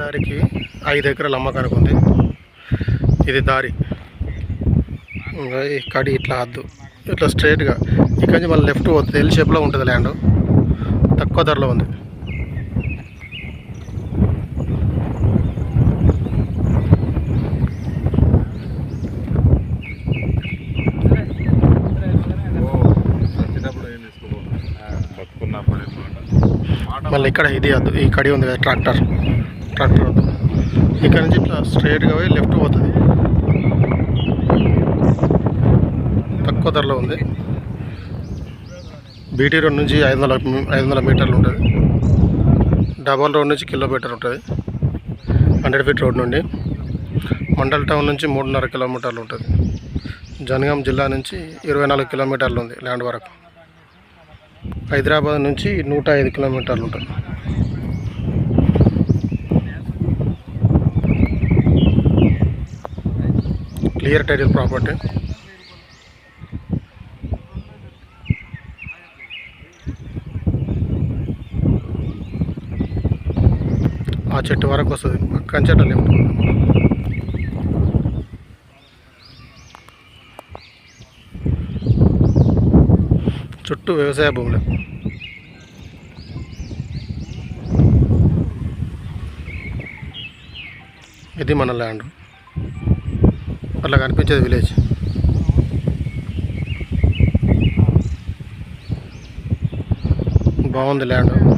దారికి ఐదు ఎకరాల అమ్మకానికి ఉంది. ఇది దారి. కడి ఇట్లా హద్దు ఇట్లా స్ట్రైట్గా ఇక్కడి నుంచి మళ్ళీ లెఫ్ట్ పోతుంది ఎల్ షేప్లో ఉంటుంది ల్యాండ్ తక్కువ ధరలో ఉంది. మళ్ళీ ఇక్కడ ఇది వద్దు ఈ కడి ఉంది కదా ట్రాక్టర్ ట్రాక్టర్ ఇక్కడ నుంచి ఇట్లా స్ట్రైట్గా పోయి లెఫ్ట్ పోతుంది. తక్కువ ధరలో ఉంది. బీటీ రోడ్ నుంచి ఐదు వందల ఐదు వందల మీటర్లు ఉంటుంది. డబల్ రోడ్ నుంచి కిలోమీటర్ ఉంటుంది. హండ్రెడ్ ఫీట్ రోడ్ నుండి. మండల్ టౌన్ నుంచి మూడున్నర కిలోమీటర్లు ఉంటుంది. జనగాం జిల్లా నుంచి ఇరవై నాలుగు కిలోమీటర్లు ఉంది ల్యాండ్ వరకు. హైదరాబాద్ నుంచి నూట ఐదు కిలోమీటర్లు ఉంటుంది. క్లియర్ టైటిల్ ప్రాపర్టీ ఆ చెట్టు వరకు వస్తుంది. పక్కన చెట్టు లెఫ్ట్ చుట్టూ వ్యవసాయ భూములు. ఇది మన ల్యాండ్ అట్లా కనిపించేది విలేజ్. బాగుంది ల్యాండ్.